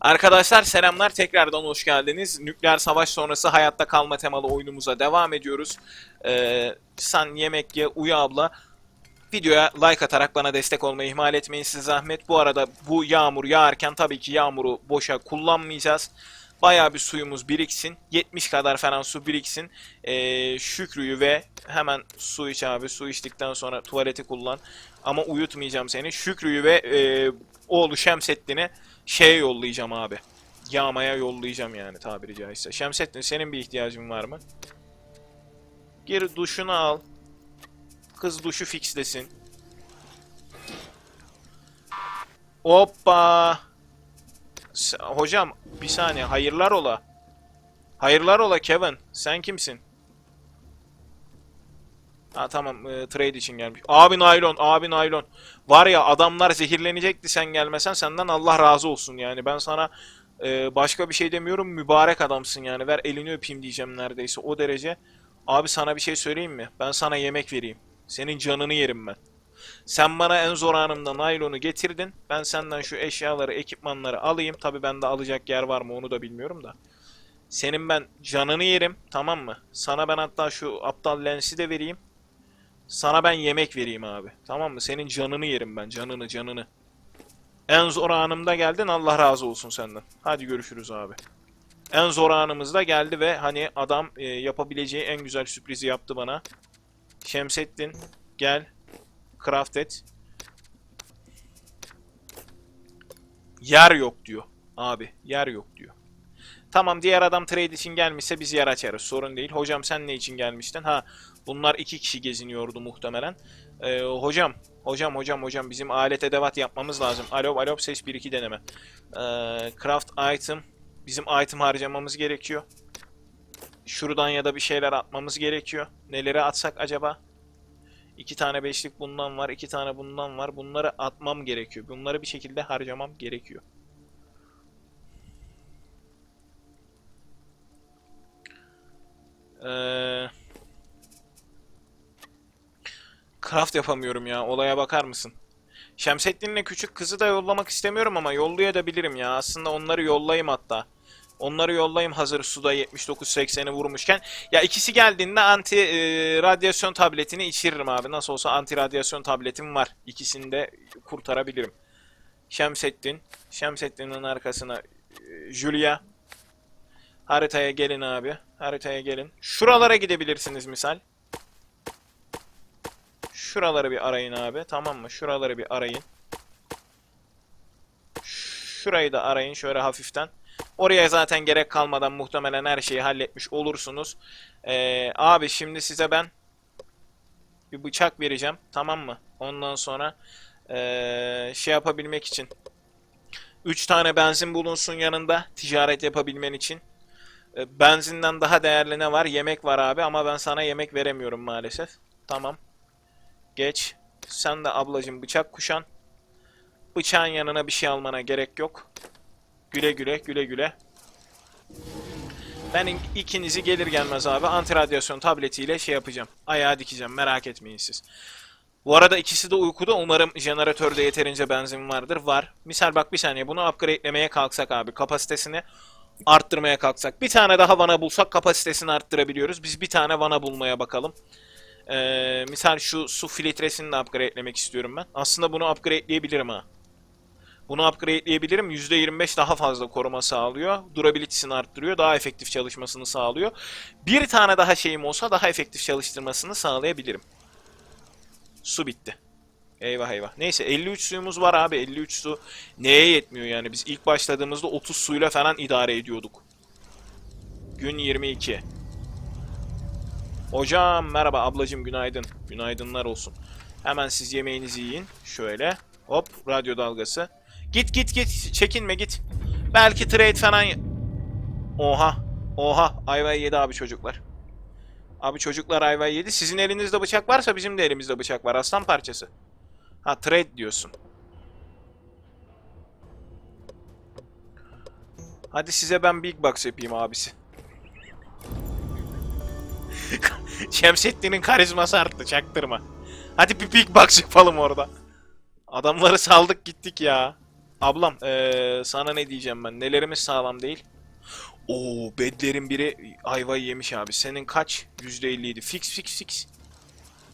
Arkadaşlar selamlar tekrardan hoş geldiniz. Nükleer savaş sonrası hayatta kalma temalı oyunumuza devam ediyoruz. Ee, sen yemek ye uyu abla. Videoya like atarak bana destek olmayı ihmal etmeyin siz zahmet. Bu arada bu yağmur yağarken tabii ki yağmuru boşa kullanmayacağız. Bayağı bir suyumuz biriksin. 70 kadar falan su biriksin. Ee, Şükrü'yü ve hemen su iç abi. Su içtikten sonra tuvaleti kullan. Ama uyutmayacağım seni. Şükrü'yü ve e, oğlu Şemsettin'i şeye yollayacağım abi. Yağmaya yollayacağım yani tabiri caizse. Şemsettin senin bir ihtiyacın var mı? Gir duşunu al. Kız duşu fixlesin. Hoppa. Hocam bir saniye hayırlar ola. Hayırlar ola Kevin. Sen kimsin? Ha tamam e, trade için gelmiş. Abi naylon, abi naylon. Var ya adamlar zehirlenecekti sen gelmesen senden Allah razı olsun yani. Ben sana e, başka bir şey demiyorum. Mübarek adamsın yani. Ver elini öpeyim diyeceğim neredeyse o derece. Abi sana bir şey söyleyeyim mi? Ben sana yemek vereyim. Senin canını yerim ben. Sen bana en zor anımda naylonu getirdin. Ben senden şu eşyaları, ekipmanları alayım. Tabi bende alacak yer var mı onu da bilmiyorum da. Senin ben canını yerim tamam mı? Sana ben hatta şu aptal lensi de vereyim. Sana ben yemek vereyim abi. Tamam mı? Senin canını yerim ben. Canını canını. En zor anımda geldin. Allah razı olsun senden. Hadi görüşürüz abi. En zor anımızda geldi ve hani adam e, yapabileceği en güzel sürprizi yaptı bana. Şemsettin gel. Craft et. Yer yok diyor. Abi yer yok diyor. Tamam diğer adam trade için gelmişse biz yer açarız. Sorun değil. Hocam sen ne için gelmiştin? Ha bunlar iki kişi geziniyordu muhtemelen. Ee, hocam, hocam, hocam, hocam bizim alet edevat yapmamız lazım. Alo, alo ses 1-2 deneme. Ee, craft item. Bizim item harcamamız gerekiyor. Şuradan ya da bir şeyler atmamız gerekiyor. Neleri atsak acaba? İki tane beşlik bundan var, iki tane bundan var. Bunları atmam gerekiyor. Bunları bir şekilde harcamam gerekiyor. Eee... Craft yapamıyorum ya. Olaya bakar mısın? Şemsettin'le küçük kızı da yollamak istemiyorum ama yollayabilirim ya. Aslında onları yollayayım hatta. Onları yollayayım hazır suda 79-80'i vurmuşken. Ya ikisi geldiğinde anti e, radyasyon tabletini içiririm abi. Nasıl olsa anti radyasyon tabletim var. İkisini de kurtarabilirim. Şemsettin. Şemsettin'in arkasına e, Julia. Haritaya gelin abi. Haritaya gelin. Şuralara gidebilirsiniz misal. Şuraları bir arayın abi. Tamam mı? Şuraları bir arayın. Şurayı da arayın şöyle hafiften. Oraya zaten gerek kalmadan muhtemelen her şeyi halletmiş olursunuz. Ee, abi şimdi size ben bir bıçak vereceğim. Tamam mı? Ondan sonra ee, şey yapabilmek için 3 tane benzin bulunsun yanında ticaret yapabilmen için. Ee, benzinden daha değerli ne var? Yemek var abi ama ben sana yemek veremiyorum maalesef. Tamam. Geç. Sen de ablacım bıçak kuşan. Bıçağın yanına bir şey almana gerek yok. Güle güle güle güle. Ben ik- ikinizi gelir gelmez abi anti radyasyon tabletiyle şey yapacağım. Ayağa dikeceğim merak etmeyin siz. Bu arada ikisi de uykuda. Umarım jeneratörde yeterince benzin vardır. Var. Misal bak bir saniye bunu upgrade'lemeye kalksak abi. Kapasitesini arttırmaya kalksak. Bir tane daha vana bulsak kapasitesini arttırabiliyoruz. Biz bir tane vana bulmaya bakalım. Ee, misal şu su filtresini de upgrade'lemek istiyorum ben. Aslında bunu upgrade'leyebilirim ha. Bunu upgrade'leyebilirim. %25 daha fazla koruma sağlıyor. Durability'sini arttırıyor. Daha efektif çalışmasını sağlıyor. Bir tane daha şeyim olsa daha efektif çalıştırmasını sağlayabilirim. Su bitti. Eyvah eyvah. Neyse 53 suyumuz var abi. 53 su neye yetmiyor yani? Biz ilk başladığımızda 30 suyla falan idare ediyorduk. Gün 22. Hocam merhaba ablacım günaydın. Günaydınlar olsun. Hemen siz yemeğinizi yiyin. Şöyle. Hop radyo dalgası. Git git git çekinme git. Belki trade falan... Oha. Oha ayvayı yedi abi çocuklar. Abi çocuklar ayvayı yedi. Sizin elinizde bıçak varsa bizim de elimizde bıçak var. Aslan parçası. Ha trade diyorsun. Hadi size ben big box yapayım abisi. Şemsettin'in karizması arttı çaktırma. Hadi bir big box yapalım orada. Adamları saldık gittik ya. Ablam eee, sana ne diyeceğim ben? Nelerimiz sağlam değil? Oo bedlerin biri ayvayı yemiş abi. Senin kaç? %57. Fix fix fix.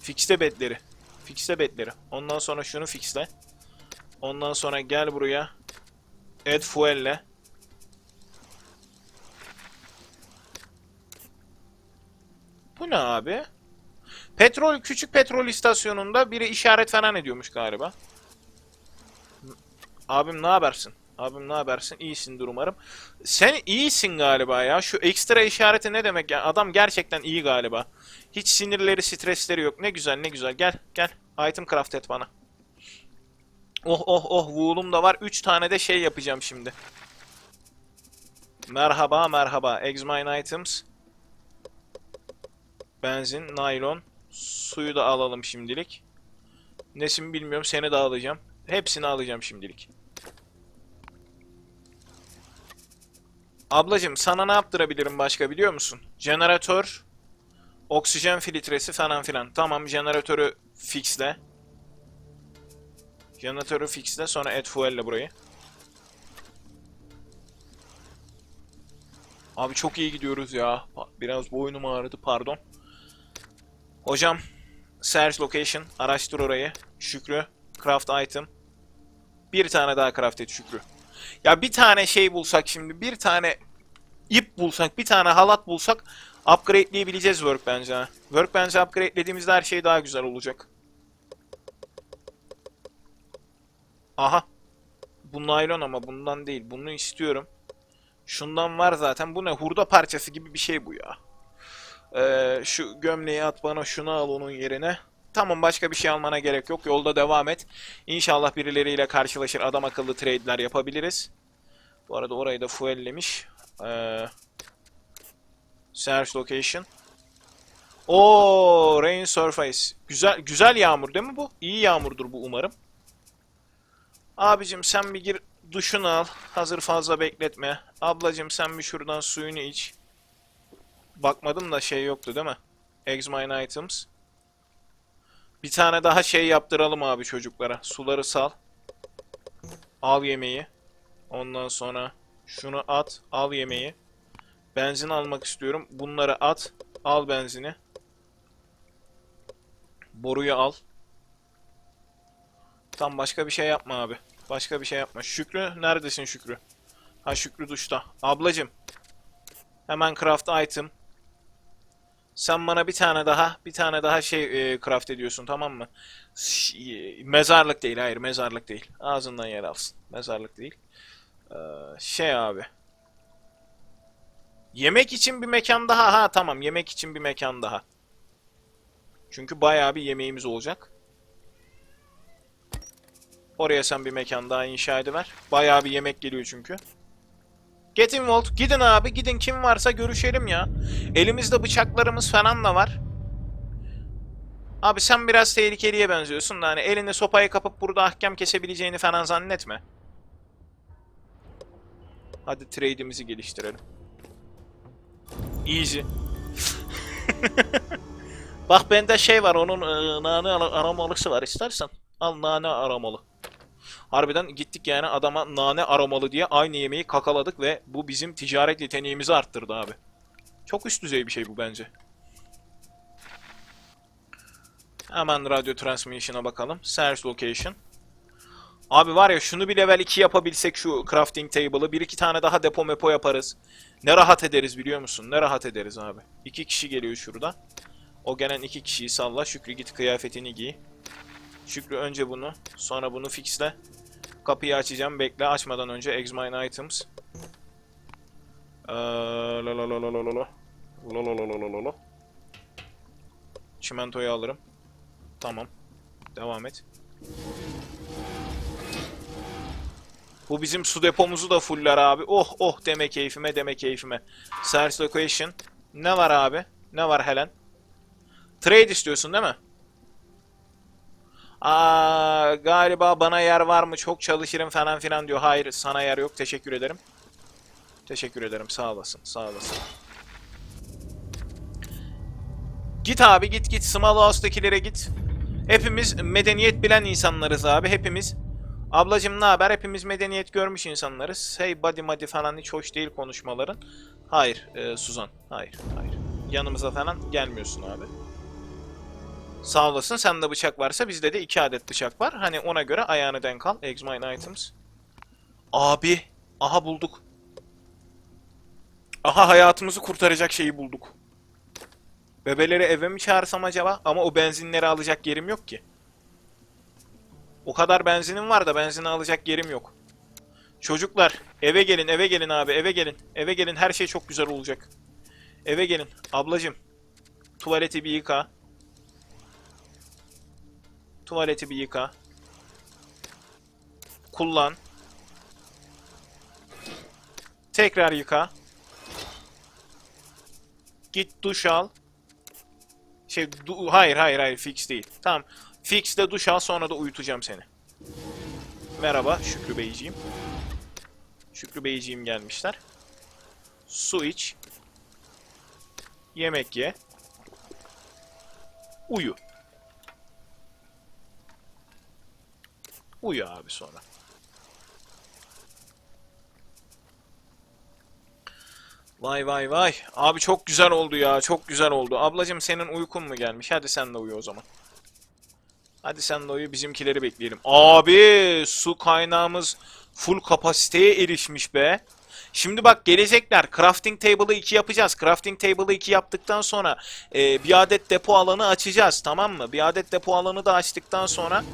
Fixte bedleri. Fixte bedleri. Ondan sonra şunu fixle. Ondan sonra gel buraya. Add fuel'le. Bu ne abi? Petrol, küçük petrol istasyonunda biri işaret falan ediyormuş galiba. Abim ne habersin? Abim ne habersin? İyisindir umarım. Sen iyisin galiba ya. Şu ekstra işareti ne demek ya? Adam gerçekten iyi galiba. Hiç sinirleri, stresleri yok. Ne güzel, ne güzel. Gel, gel. Item craft et bana. Oh oh oh wool'um da var. 3 tane de şey yapacağım şimdi. Merhaba, merhaba. Examine items. Benzin, naylon. Suyu da alalım şimdilik. Nesin bilmiyorum. Seni de alacağım. Hepsini alacağım şimdilik. Ablacım sana ne yaptırabilirim başka biliyor musun? Jeneratör, oksijen filtresi falan filan. Tamam jeneratörü fixle. Jeneratörü fixle sonra add fuel'le burayı. Abi çok iyi gidiyoruz ya. Biraz boynum ağrıdı pardon. Hocam search location araştır orayı. Şükrü craft item. Bir tane daha craft et Şükrü. Ya bir tane şey bulsak şimdi, bir tane ip bulsak, bir tane halat bulsak upgrade'leyebileceğiz Workbench'e. Workbench'e upgrade'lediğimizde her şey daha güzel olacak. Aha. Bu naylon ama bundan değil. Bunu istiyorum. Şundan var zaten. Bu ne? Hurda parçası gibi bir şey bu ya. Ee, şu gömleği at bana şunu al onun yerine. Tamam başka bir şey almana gerek yok. Yolda devam et. İnşallah birileriyle karşılaşır adam akıllı trade'ler yapabiliriz. Bu arada orayı da fuellemiş. Ee, search location. Oo, rain surface. Güzel güzel yağmur değil mi bu? İyi yağmurdur bu umarım. Abicim sen bir gir duşunu al. Hazır fazla bekletme. Ablacım sen bir şuradan suyunu iç. Bakmadım da şey yoktu değil mi? Examine items. Bir tane daha şey yaptıralım abi çocuklara. Suları sal. Al yemeği. Ondan sonra şunu at. Al yemeği. Benzin almak istiyorum. Bunları at. Al benzini. Boruyu al. Tam başka bir şey yapma abi. Başka bir şey yapma. Şükrü neredesin Şükrü? Ha Şükrü duşta. Ablacım. Hemen craft item. Sen bana bir tane daha, bir tane daha şey e, craft ediyorsun tamam mı? Ş- e, mezarlık değil, hayır mezarlık değil. Ağzından yer alsın. Mezarlık değil. Ee, şey abi. Yemek için bir mekan daha. Ha tamam, yemek için bir mekan daha. Çünkü bayağı bir yemeğimiz olacak. Oraya sen bir mekan daha inşa ediver. Bayağı bir yemek geliyor çünkü. Get involved. Gidin abi gidin kim varsa görüşelim ya. Elimizde bıçaklarımız falan da var. Abi sen biraz tehlikeliye benziyorsun da hani elini sopayı kapıp burada ahkam kesebileceğini falan zannetme. Hadi trade'imizi geliştirelim. Easy. Bak bende şey var onun e, nane ara- aromalısı var istersen. Al nane aromalı. Harbiden gittik yani adama nane aromalı diye aynı yemeği kakaladık ve bu bizim ticaret yeteneğimizi arttırdı abi. Çok üst düzey bir şey bu bence. Hemen radyo transmission'a bakalım. Search location. Abi var ya şunu bir level 2 yapabilsek şu crafting table'ı bir iki tane daha depo mepo yaparız. Ne rahat ederiz biliyor musun? Ne rahat ederiz abi. İki kişi geliyor şurada. O gelen iki kişiyi salla. Şükrü git kıyafetini giy. Şükrü önce bunu, sonra bunu fixle. Kapıyı açacağım. Bekle açmadan önce examine items. Çimentoyu alırım. Tamam. Devam et. Bu bizim su depomuzu da fuller abi. Oh oh deme keyfime deme keyfime. Search location. Ne var abi? Ne var Helen? Trade istiyorsun değil? Aa, galiba bana yer var mı? Çok çalışırım falan filan diyor. Hayır, sana yer yok. Teşekkür ederim. Teşekkür ederim. Sağ olasın. Sağ olasın. Git abi git git. Small House'dakilere git. Hepimiz medeniyet bilen insanlarız abi. Hepimiz Ablacım ne haber? Hepimiz medeniyet görmüş insanlarız. Hey buddy buddy falan hiç hoş değil konuşmaların. Hayır e, Suzan. Hayır. Hayır. Yanımıza falan gelmiyorsun abi. Sağ olasın. Sende bıçak varsa bizde de iki adet bıçak var. Hani ona göre ayağını denk al. Examine items. Abi. Aha bulduk. Aha hayatımızı kurtaracak şeyi bulduk. Bebeleri eve mi çağırsam acaba? Ama o benzinleri alacak yerim yok ki. O kadar benzinim var da benzini alacak yerim yok. Çocuklar eve gelin eve gelin abi eve gelin. Eve gelin her şey çok güzel olacak. Eve gelin. Ablacım. Tuvaleti bir yıka. Tuvaleti bir yıka. Kullan. Tekrar yıka. Git duş al. Şey, du- hayır hayır hayır fix değil. Tamam. Fix de duş al sonra da uyutacağım seni. Merhaba Şükrü Beyciğim. Şükrü Beyciğim gelmişler. Su iç. Yemek ye. Uyu. Uyu abi sonra. Vay vay vay. Abi çok güzel oldu ya. Çok güzel oldu. Ablacım senin uykun mu gelmiş? Hadi sen de uyu o zaman. Hadi sen de uyu. Bizimkileri bekleyelim. Abi su kaynağımız full kapasiteye erişmiş be. Şimdi bak gelecekler. Crafting table'ı 2 yapacağız. Crafting table'ı 2 yaptıktan sonra e, bir adet depo alanı açacağız. Tamam mı? Bir adet depo alanı da açtıktan sonra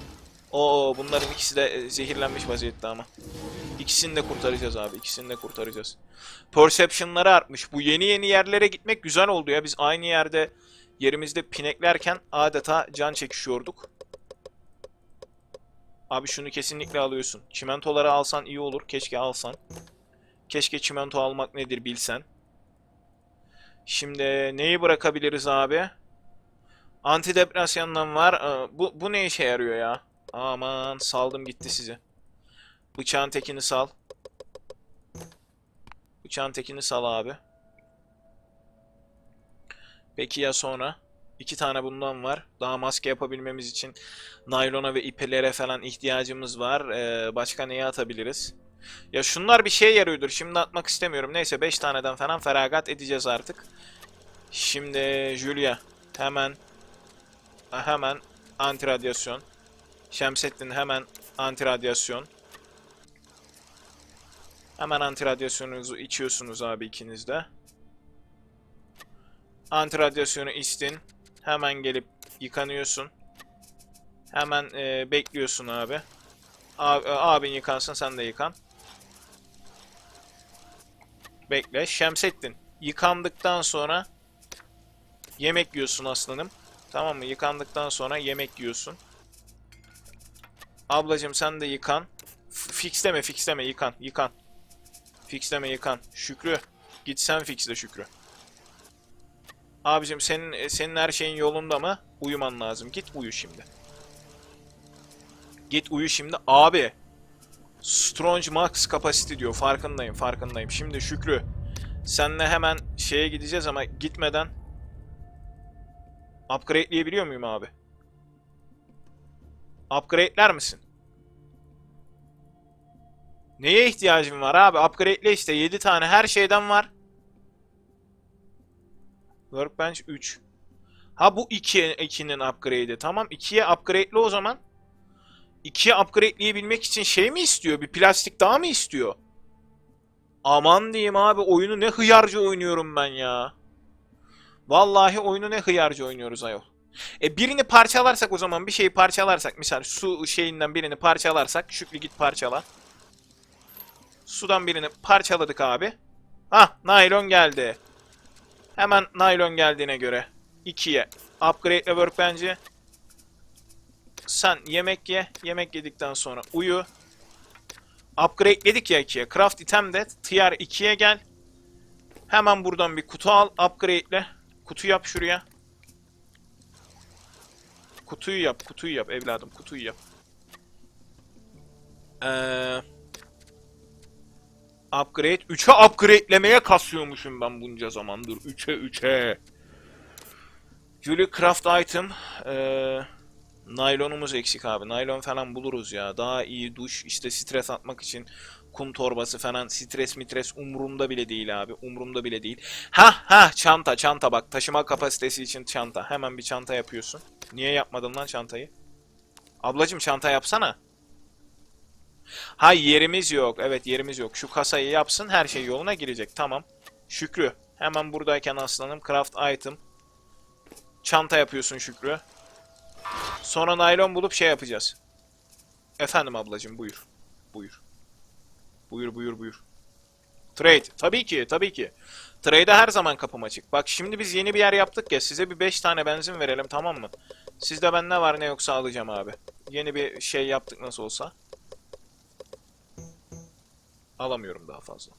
o bunların ikisi de e, zehirlenmiş vaziyette ama. İkisini de kurtaracağız abi. İkisini de kurtaracağız. Perception'ları artmış. Bu yeni yeni yerlere gitmek güzel oldu ya. Biz aynı yerde yerimizde pineklerken adeta can çekişiyorduk. Abi şunu kesinlikle alıyorsun. Çimentoları alsan iyi olur. Keşke alsan. Keşke çimento almak nedir bilsen. Şimdi neyi bırakabiliriz abi? Antidepresandan var. Ee, Bu, bu ne işe yarıyor ya? Aman saldım gitti sizi. Bıçağın tekini sal. Bıçağın tekini sal abi. Peki ya sonra? İki tane bundan var. Daha maske yapabilmemiz için naylona ve ipelere falan ihtiyacımız var. Ee, başka neye atabiliriz? Ya şunlar bir şeye yarıyordur. Şimdi atmak istemiyorum. Neyse 5 taneden falan feragat edeceğiz artık. Şimdi Julia hemen hemen anti radyasyon. Şemsettin hemen anti radyasyon. Hemen anti radyasyonu içiyorsunuz abi ikiniz de. Anti radyasyonu içtin. Hemen gelip yıkanıyorsun. Hemen e, bekliyorsun abi. Abi, abin yıkansın sen de yıkan. Bekle. Şemsettin. Yıkandıktan sonra yemek yiyorsun aslanım. Tamam mı? Yıkandıktan sonra yemek yiyorsun. Ablacım sen de yıkan. F- fixleme fixleme yıkan yıkan. Fixleme yıkan. Şükrü. Git sen fixle Şükrü. Abicim senin senin her şeyin yolunda mı? Uyuman lazım. Git uyu şimdi. Git uyu şimdi. Abi. Strong Max Capacity diyor. Farkındayım, farkındayım. Şimdi Şükrü. Senle hemen şeye gideceğiz ama gitmeden upgrade'leyebiliyor muyum abi? Upgrade'ler misin? Neye ihtiyacım var abi? Upgrade'le işte 7 tane her şeyden var. Workbench 3. Ha bu 2 2'nin upgrade'i. Tamam 2'ye upgrade'li o zaman. 2'ye upgrade'leyebilmek için şey mi istiyor? Bir plastik daha mı istiyor? Aman diyeyim abi oyunu ne hıyarca oynuyorum ben ya. Vallahi oyunu ne hıyarca oynuyoruz ayol. E birini parçalarsak o zaman bir şeyi parçalarsak misal su şeyinden birini parçalarsak Şükrü git parçala. Sudan birini parçaladık abi. Hah naylon geldi. Hemen naylon geldiğine göre 2'ye upgrade'le workbench'i. Sen yemek ye. Yemek yedikten sonra uyu. Upgrade'ledik ya 2'ye. Craft item de tier 2'ye gel. Hemen buradan bir kutu al upgrade'le. Kutu yap şuraya. Kutuyu yap, kutuyu yap evladım, kutuyu yap. Eee... Upgrade. 3'e upgrade'lemeye kasıyormuşum ben bunca zamandır. 3'e 3'e. Julie Craft item. Ee, Naylonumuz eksik abi. Naylon falan buluruz ya. Daha iyi duş, işte stres atmak için kum torbası falan. Stres mitres umurumda bile değil abi. Umurumda bile değil. Ha ha çanta çanta bak. Taşıma kapasitesi için çanta. Hemen bir çanta yapıyorsun. Niye yapmadın lan çantayı? Ablacım çanta yapsana. Ha yerimiz yok. Evet yerimiz yok. Şu kasayı yapsın her şey yoluna girecek. Tamam. Şükrü. Hemen buradayken aslanım. Craft item. Çanta yapıyorsun Şükrü. Sonra naylon bulup şey yapacağız. Efendim ablacım buyur. Buyur. Buyur buyur buyur. Trade. Tabii ki tabii ki. Trade'e her zaman kapım açık. Bak şimdi biz yeni bir yer yaptık ya. Size bir 5 tane benzin verelim tamam mı? Sizde ben ne var ne yoksa alacağım abi. Yeni bir şey yaptık nasıl olsa. Alamıyorum daha fazla.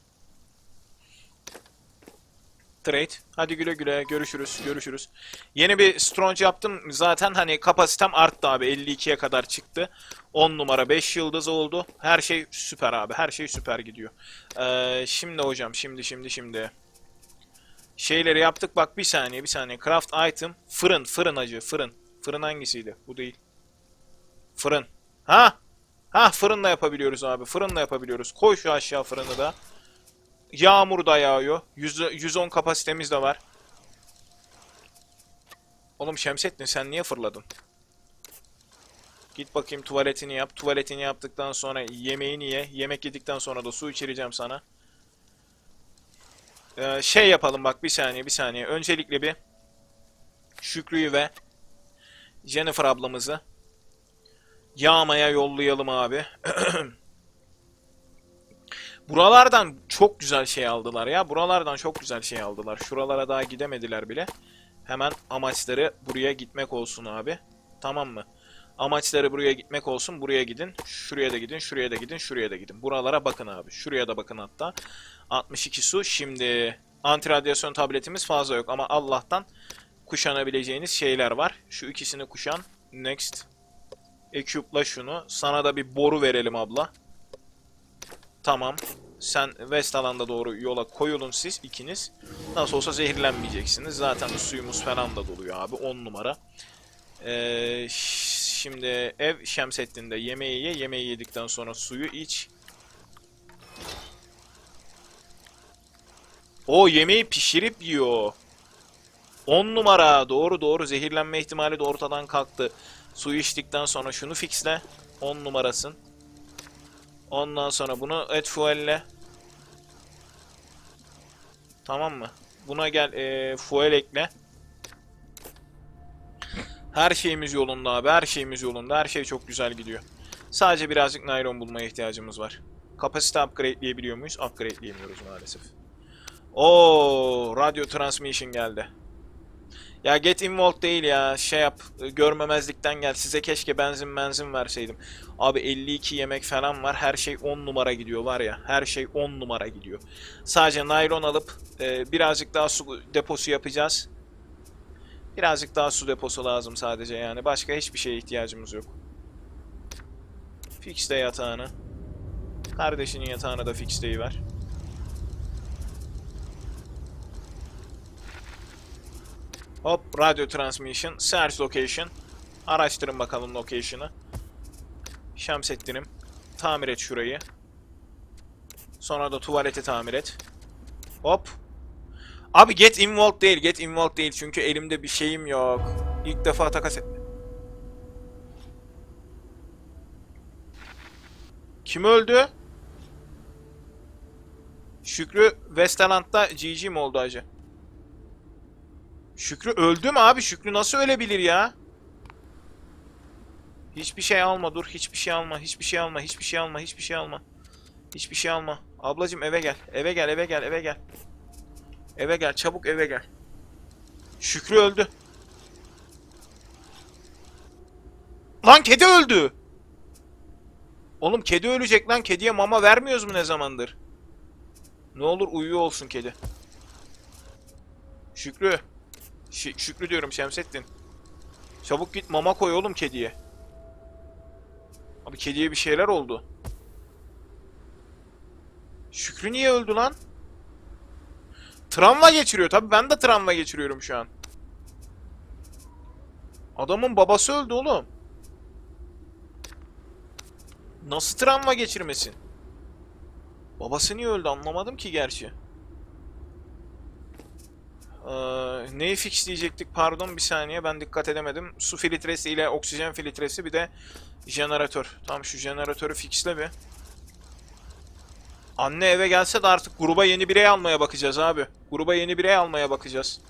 Trade. Hadi güle güle. Görüşürüz. Görüşürüz. Yeni bir Strong yaptım. Zaten hani kapasitem arttı abi. 52'ye kadar çıktı. 10 numara 5 yıldız oldu. Her şey süper abi. Her şey süper gidiyor. Ee, şimdi hocam. Şimdi şimdi şimdi. Şeyleri yaptık. Bak bir saniye bir saniye. Craft item. Fırın. Fırın acı. Fırın. Fırın hangisiydi? Bu değil. Fırın. Ha? Ha fırınla yapabiliyoruz abi. Fırınla yapabiliyoruz. Koy şu aşağı fırını da. Yağmur da yağıyor. 100, 110 kapasitemiz de var. Oğlum Şemsettin sen niye fırladın? Git bakayım tuvaletini yap. Tuvaletini yaptıktan sonra yemeğini ye. Yemek yedikten sonra da su içireceğim sana. Ee, şey yapalım bak bir saniye bir saniye. Öncelikle bir Şükrü'yü ve Jennifer ablamızı yağmaya yollayalım abi. Buralardan çok güzel şey aldılar ya. Buralardan çok güzel şey aldılar. Şuralara daha gidemediler bile. Hemen amaçları buraya gitmek olsun abi. Tamam mı? Amaçları buraya gitmek olsun. Buraya gidin. Şuraya da gidin. Şuraya da gidin. Şuraya da gidin. Buralara bakın abi. Şuraya da bakın hatta. 62 su. Şimdi anti radyasyon tabletimiz fazla yok ama Allah'tan kuşanabileceğiniz şeyler var. Şu ikisini kuşan. Next. Equip'la şunu. Sana da bir boru verelim abla. Tamam. Sen West alanda doğru yola koyulun siz ikiniz. Nasıl olsa zehirlenmeyeceksiniz. Zaten suyumuz falan da doluyor abi. 10 numara. Ee, şimdi ev Şemsettin'de yemeği ye. Yemeği yedikten sonra suyu iç. O yemeği pişirip yiyor. 10 numara. Doğru doğru. Zehirlenme ihtimali de ortadan kalktı. Suyu içtikten sonra şunu fixle. 10 numarasın. Ondan sonra bunu et fuelle. Tamam mı? Buna gel e, fuel ekle. Her şeyimiz yolunda abi. Her şeyimiz yolunda. Her şey çok güzel gidiyor. Sadece birazcık naylon bulmaya ihtiyacımız var. Kapasite upgrade'leyebiliyor muyuz? Upgrade'leyemiyoruz maalesef. Oo, radyo transmission geldi. Ya get involved değil ya. Şey yap. Görmemezlikten gel. Size keşke benzin benzin verseydim. Abi 52 yemek falan var. Her şey 10 numara gidiyor var ya. Her şey 10 numara gidiyor. Sadece naylon alıp e, birazcık daha su deposu yapacağız. Birazcık daha su deposu lazım sadece yani. Başka hiçbir şeye ihtiyacımız yok. Fix de yatağını. Kardeşinin yatağına da fix ver. Hop, radio transmission, search location. Araştırın bakalım location'ı. Şemsettin'im. Tamir et şurayı. Sonra da tuvaleti tamir et. Hop. Abi get involved değil, get involved değil. Çünkü elimde bir şeyim yok. İlk defa takas et. Kim öldü? Şükrü Westerland'da GG mi oldu acı? Şükrü öldü mü abi? Şükrü nasıl ölebilir ya? Hiçbir şey alma dur. Hiçbir şey alma. Hiçbir şey alma. Hiçbir şey alma. Hiçbir şey alma. Hiçbir şey alma. Ablacım eve gel. Eve gel. Eve gel. Eve gel. Eve gel. Çabuk eve gel. Şükrü öldü. Lan kedi öldü. Oğlum kedi ölecek lan. Kediye mama vermiyoruz mu ne zamandır? Ne olur uyuyor olsun kedi. Şükrü. Şi- Şükrü diyorum Şemsettin. Çabuk git mama koy oğlum kediye. Abi kediye bir şeyler oldu. Şükrü niye öldü lan? Travma geçiriyor. Tabi ben de travma geçiriyorum şu an. Adamın babası öldü oğlum. Nasıl travma geçirmesin? Babası niye öldü anlamadım ki gerçi. Ee, neyi fixleyecektik pardon bir saniye ben dikkat edemedim. Su filtresi ile oksijen filtresi bir de jeneratör. Tamam şu jeneratörü fixle bir. Anne eve gelse de artık gruba yeni birey almaya bakacağız abi. Gruba yeni birey almaya bakacağız.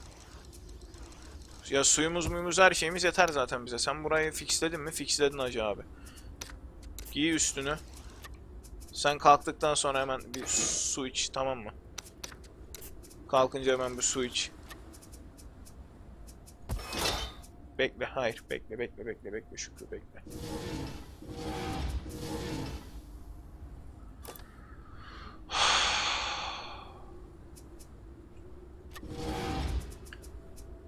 Ya suyumuz muyumuz her şeyimiz yeter zaten bize. Sen burayı fixledin mi? Fixledin hacı abi. Giy üstünü. Sen kalktıktan sonra hemen bir su iç tamam mı? Kalkınca hemen bir su iç. Bekle, hayır, bekle, bekle, bekle, bekle, Şükrü bekle.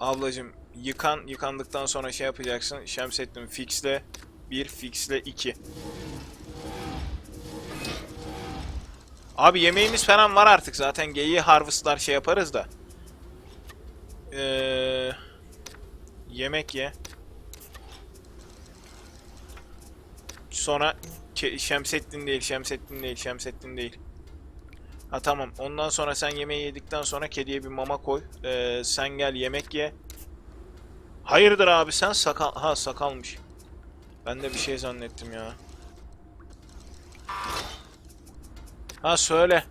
Ablacım yıkan, yıkandıktan sonra şey yapacaksın. Şemsettin fixle 1, fixle 2. Abi yemeğimiz falan var artık zaten geyiği harvestlar şey yaparız da. Ee, yemek ye. Sonra Şemsettin değil, Şemsettin değil, Şemsettin değil. Ha tamam. Ondan sonra sen yemeği yedikten sonra kediye bir mama koy. Ee, sen gel yemek ye. Hayırdır abi sen sakal... Ha sakalmış. Ben de bir şey zannettim ya. Ha söyle.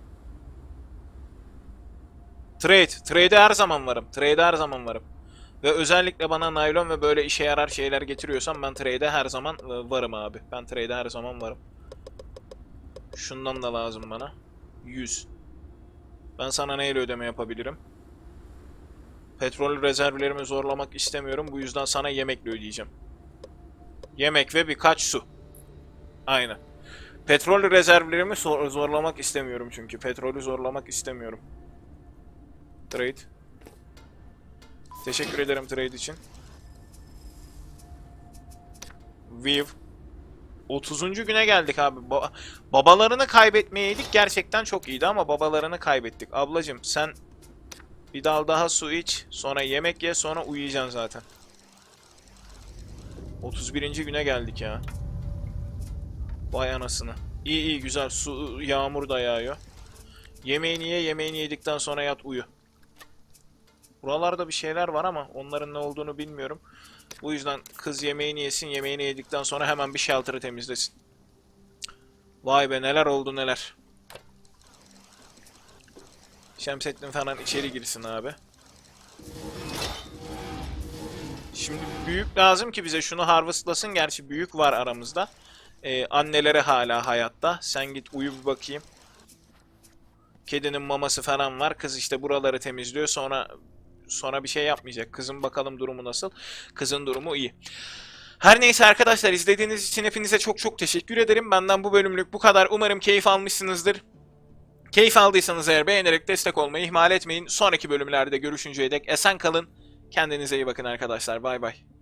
Trade. Trade'e her zaman varım. Trade'e her zaman varım. Ve özellikle bana naylon ve böyle işe yarar şeyler getiriyorsan ben trade'e her zaman e, varım abi. Ben trade'e her zaman varım. Şundan da lazım bana. 100. Ben sana neyle ödeme yapabilirim? Petrol rezervlerimi zorlamak istemiyorum. Bu yüzden sana yemekle ödeyeceğim. Yemek ve birkaç su. Aynen. Petrol rezervlerimi zor- zorlamak istemiyorum çünkü. Petrolü zorlamak istemiyorum. Trade. Teşekkür ederim trade için. View. 30. güne geldik abi. Ba- babalarını kaybetmeyeydik gerçekten çok iyiydi ama babalarını kaybettik. Ablacım sen bir dal daha su iç, sonra yemek ye, sonra uyuyacaksın zaten. 31. güne geldik ya. Vay anasını. İyi iyi güzel su yağmur da yağıyor. Yemeğini ye, yemeğini yedikten sonra yat uyu. Buralarda bir şeyler var ama onların ne olduğunu bilmiyorum. Bu yüzden kız yemeğini yesin, yemeğini yedikten sonra hemen bir shelter'ı temizlesin. Vay be neler oldu neler. Şemsettin falan içeri girsin abi. Şimdi büyük lazım ki bize şunu harvestlasın. Gerçi büyük var aramızda. Ee, anneleri hala hayatta. Sen git uyu bir bakayım. Kedinin maması falan var. Kız işte buraları temizliyor. Sonra sonra bir şey yapmayacak. Kızın bakalım durumu nasıl. Kızın durumu iyi. Her neyse arkadaşlar izlediğiniz için hepinize çok çok teşekkür ederim. Benden bu bölümlük bu kadar. Umarım keyif almışsınızdır. Keyif aldıysanız eğer beğenerek destek olmayı ihmal etmeyin. Sonraki bölümlerde görüşünceye dek esen kalın. Kendinize iyi bakın arkadaşlar. Bay bay.